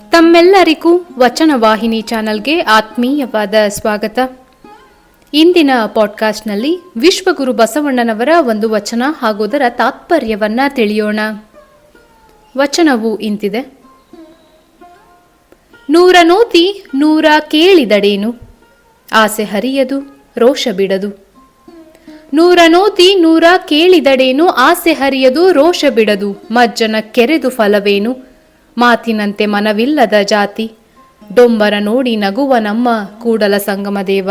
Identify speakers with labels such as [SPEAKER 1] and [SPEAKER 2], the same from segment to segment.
[SPEAKER 1] ತಮ್ಮೆಲ್ಲರಿಗೂ ವಚನ ವಾಹಿನಿ ಚಾನಲ್ಗೆ ಆತ್ಮೀಯವಾದ ಸ್ವಾಗತ. ಇಂದಿನ ಪಾಡ್ಕಾಸ್ಟ್ನಲ್ಲಿ ವಿಶ್ವಗುರು ಬಸವಣ್ಣನವರ ಒಂದು ವಚನ ಹಾಗೂ ಅದರ ತಾತ್ಪರ್ಯವನ್ನ ತಿಳಿಯೋಣ. ವಚನವು ಇಂತಿದೆ. ನೂರ ನೋತಿ ನೂರ ಕೇಳಿದಡೇನು? ಆಸೆ ಹರಿಯದು, ರೋಷ ಬಿಡದು. ನೂರ ನೋತಿ ನೂರ ಕೇಳಿದಡೇನು? ಆಸೆ ಹರಿಯದು, ರೋಷ ಬಿಡದು. ಮಜ್ಜನ ಕೆರೆದು ಫಲವೇನು? ಮಾತಿನಂತೆ ಮನವಿಲ್ಲದ ಜಾತಿ. ಡೊಂಬರ ನೋಡಿ ನಗುವ ನಮ್ಮ ಕೂಡಲ ಸಂಗಮದೇವ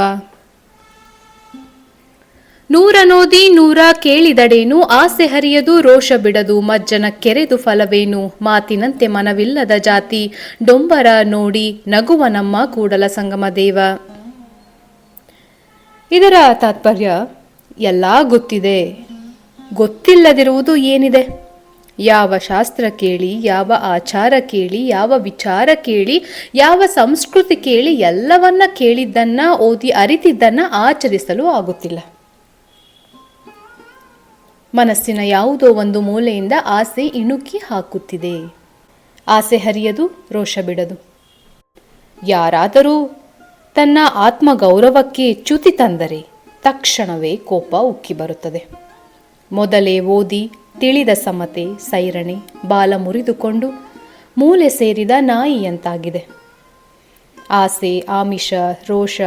[SPEAKER 1] ನೂರ ನೋದಿ ನೂರ ಕೇಳಿದಡೇನು, ಆಸೆ ಹರಿಯದು ರೋಷ ಬಿಡದು ಮಜ್ಜನ ಕೆರೆದು ಫಲವೇನು, ಮಾತಿನಂತೆ ಮನವಿಲ್ಲದ ಜಾತಿ. ಡೊಂಬರ ನೋಡಿ ನಗುವ ನಮ್ಮ ಕೂಡಲ ಸಂಗಮ ದೇವ. ಇದರ ತಾತ್ಪರ್ಯ ಎಲ್ಲ ಗೊತ್ತಿದೆ. ಗೊತ್ತಿಲ್ಲದಿರುವುದು ಏನಿದೆ? ಯಾವ ಶಾಸ್ತ್ರ ಕೇಳಿ, ಯಾವ ಆಚಾರ ಕೇಳಿ, ಯಾವ ವಿಚಾರ ಕೇಳಿ, ಯಾವ ಸಂಸ್ಕೃತಿ ಕೇಳಿ ಎಲ್ಲವನ್ನ ಕೇಳಿದ್ದನ್ನ ಓದಿ ಅರಿತಿದ್ದನ್ನ ಆಚರಿಸಲು ಆಗುತ್ತಿಲ್ಲ. ಮನಸ್ಸಿನ ಯಾವುದೋ ಒಂದು ಮೂಲೆಯಿಂದ ಆಸೆ ಇಣುಕಿ ಹಾಕುತ್ತಿದೆ. ಆಸೆ ಹರಿಯದು, ರೋಷ ಬಿಡದು. ಯಾರಾದರೂ ತನ್ನ ಆತ್ಮಗೌರವಕ್ಕೆ ಚ್ಯುತಿ ತಂದರೆ ತಕ್ಷಣವೇ ಕೋಪ ಉಕ್ಕಿ ಬರುತ್ತದೆ. ಮೊದಲೇ ಓದಿ, ತಿಳಿದ ಸಮತೆ, ಸೈರಣೆ, ಬಾಲ ಮುರಿದುಕೊಂಡು ಮೂಲೆ ಸೇರಿದ ನಾಯಿಯಂತಾಗಿದೆ ಆಸೆ, ಆಮಿಷ, ರೋಷ,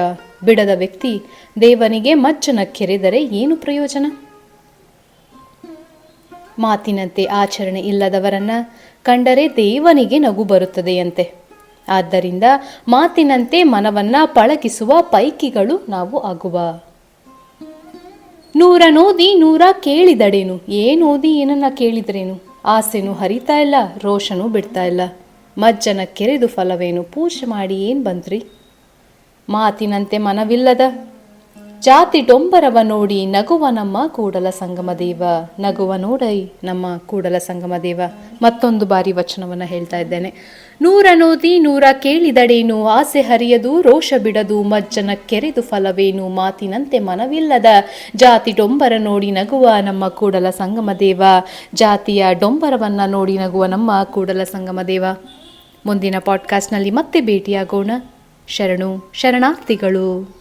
[SPEAKER 1] ಬಿಡದ ವ್ಯಕ್ತಿ ದೇವನಿಗೆ ಮಚ್ಚನ ಕೆರೆದರೆ ಏನು ಪ್ರಯೋಜನ? ಮಾತಿನಂತೆ ಆಚರಣೆ ಇಲ್ಲದವರನ್ನ ಕಂಡರೆ ದೇವನಿಗೆ ನಗು ಬರುತ್ತದೆಯಂತೆ. ಆದ್ದರಿಂದ ಮಾತಿನಂತೆ ಮನವನ್ನ ಪಳಗಿಸುವ ಪೈಕಿಗಳು ನಾವು ಆಗುವ. ನೂರ ನೋದಿ ನೂರ ಕೇಳಿದಡೇನು? ಏನು ಓದಿ ಏನನ್ನ ಕೇಳಿದ್ರೇನು? ಆಸೆನೂ ಹರಿತಾ ಇಲ್ಲ, ರೋಷನೂ ಬಿಡ್ತಾ ಇಲ್ಲ. ಮಜ್ಜನ ಕೆರೆದು ಫಲವೇನು? ಪೂಜೆ ಮಾಡಿ ಏನು ಬಂತ್ರಿ? ಮಾತಿನಂತೆ ಮನವಿಲ್ಲದ ಜಾತಿ ಡೊಂಬರವ ನೋಡಿ ನಗುವ ನಮ್ಮ ಕೂಡಲ ಸಂಗಮ ದೇವ. ನಗುವ ನೋಡೈ ನಮ್ಮ ಕೂಡಲ ಸಂಗಮ ದೇವ. ಮತ್ತೊಂದು ಬಾರಿ ವಚನವನ್ನ ಹೇಳ್ತಾ ಇದ್ದೇನೆ. ನೂರ ನೋದಿ ನೂರ ಕೇಳಿದಡೇನು? ಆಸೆ ಹರಿಯದು, ರೋಷ ಬಿಡದು, ಮಜ್ಜನ ಕೆರೆದು ಫಲವೇನು? ಮಾತಿನಂತೆ ಮನವಿಲ್ಲದ ಜಾತಿ ಡೊಂಬರ ನೋಡಿ ನಗುವ ನಮ್ಮ ಕೂಡಲ ಸಂಗಮ ದೇವ. ಜಾತಿಯ ಡೊಂಬರವನ್ನ ನೋಡಿ ನಗುವ ನಮ್ಮ ಕೂಡಲ ಸಂಗಮ ದೇವ. ಮುಂದಿನ ಪಾಡ್ಕಾಸ್ಟ್ನಲ್ಲಿ ಮತ್ತೆ ಭೇಟಿಯಾಗೋಣ. ಶರಣು, ಶರಣಾರ್ಥಿಗಳು.